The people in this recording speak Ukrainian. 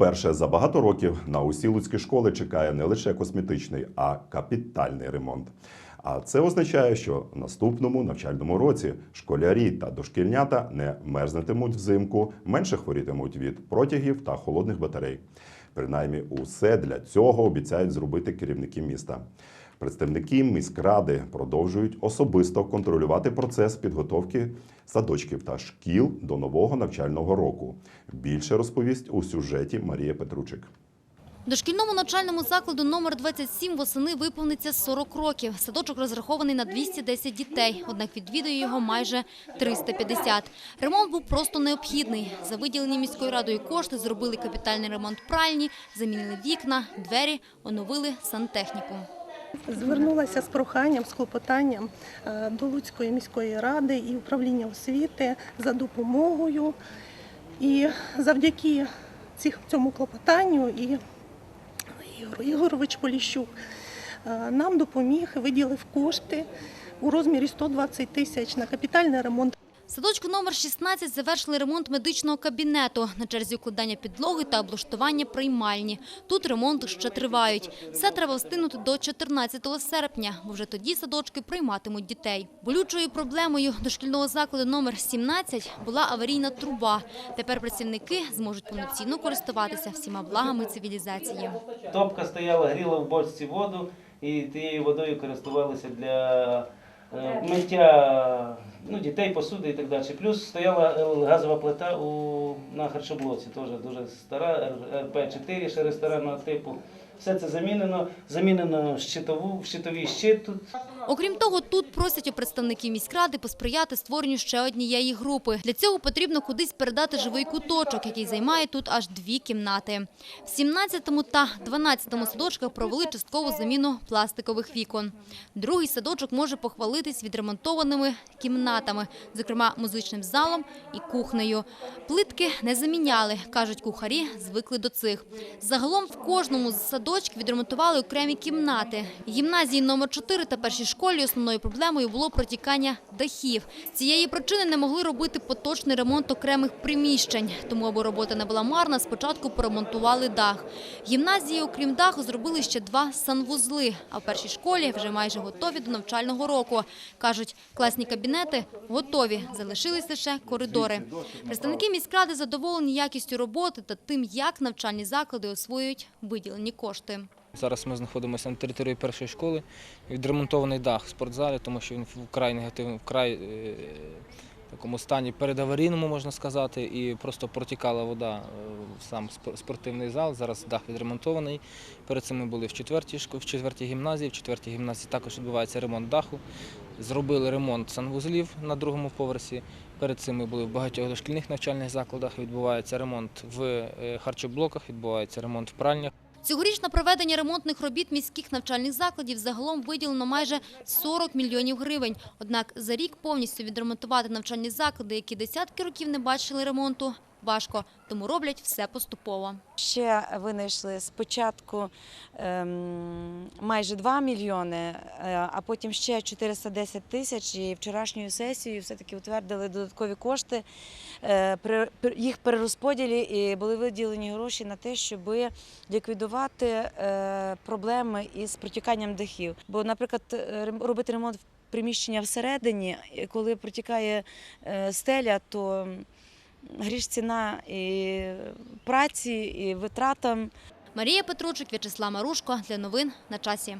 Вперше за багато років на усі луцькі школи чекає не лише косметичний, а капітальний ремонт. А це означає, що в наступному навчальному році школярі та дошкільнята не мерзнетимуть взимку, менше хворітимуть від протягів та холодних батарей. Принаймні, усе для цього обіцяють зробити керівники міста. Представники міськради продовжують особисто контролювати процес підготовки садочків та шкіл до нового навчального року. Більше розповість у сюжеті Марія Петручик. Дошкільному навчальному закладу номер 27 восени виповниться 40 років. Садочок розрахований на 210 дітей, однак відвідує його майже 350. Ремонт був просто необхідний. За виділені міською радою кошти зробили капітальний ремонт пральні, замінили вікна, двері, оновили сантехніку. Звернулася з проханням, з клопотанням е, до Луцької міської ради і управління освіти за допомогою. І завдяки цьому клопотанню і Ігор Ігорович Поліщук е, нам допоміг, виділив кошти у розмірі 120 тисяч на капітальний ремонт Садочку номер 16 завершили ремонт медичного кабінету. На черзі укладання підлоги та облаштування приймальні. Тут ремонт ще тривають. Все треба встигнути до 14 серпня, бо вже тоді садочки прийматимуть дітей. Болючою проблемою дошкільного закладу номер 17 була аварійна труба. Тепер працівники зможуть повноцінно користуватися всіма благами цивілізації. Топка стояла, гріла в бочці воду, і тією водою користувалися для миття ну, дітей, посуди і так далі. Плюс стояла е, газова плита у, на харчоблоці, теж дуже стара, РП-4, ще ресторанного типу. Все це замінено, замінено щитову, щитовий щит тут. Окрім того, тут просять у представників міськради посприяти створенню ще однієї групи. Для цього потрібно кудись передати живий куточок, який займає тут аж дві кімнати. В 17-му та 12-му садочках провели часткову заміну пластикових вікон. Другий садочок може похвалитись відремонтованими кімнатами, зокрема музичним залом і кухнею. Плитки не заміняли, кажуть кухарі, звикли до цих. Загалом в кожному з садочків відремонтували окремі кімнати. Гімназії номер 4 та першій школі основною проблемою було протікання дахів. З цієї причини не могли робити поточний ремонт окремих приміщень. Тому, аби робота не була марна, спочатку поремонтували дах. Гімназії, окрім даху, зробили ще два санвузли, а в першій школі вже майже готові до навчального року. Кажуть, класні кабінети готові, залишились лише коридори. Представники міськради задоволені якістю роботи та тим, як навчальні заклади освоюють виділені кошти. Зараз ми знаходимося на території першої школи. Відремонтований дах в спортзалі, тому що він вкрай негативному, вкрай е, такому стані передаварійному, можна сказати, і просто протікала вода е, в сам спортивний зал. Зараз дах відремонтований. Перед цим ми були в четвертій в четвертій гімназії. В четвертій гімназії також відбувається ремонт даху. Зробили ремонт санвузлів на другому поверсі. Перед цим ми були в багатьох дошкільних навчальних закладах. Відбувається ремонт в е, харчоблоках, відбувається ремонт в пральнях. Цьогоріч на проведення ремонтних робіт міських навчальних закладів загалом виділено майже 40 мільйонів гривень. Однак за рік повністю відремонтувати навчальні заклади, які десятки років не бачили ремонту, важко. Тому роблять все поступово. Ще винайшли спочатку ем, майже 2 мільйони, е, а потім ще 410 тисяч. І вчорашньою сесією все-таки утвердили додаткові кошти. Е, при їх перерозподілі і були виділені гроші на те, щоб ліквідувати е, проблеми із протіканням дахів. Бо, наприклад, робити ремонт в приміщення всередині, коли протікає стеля, то гріш ціна і праці, і витратам. Марія Петручик, В'ячеслав Марушко. Для новин на часі.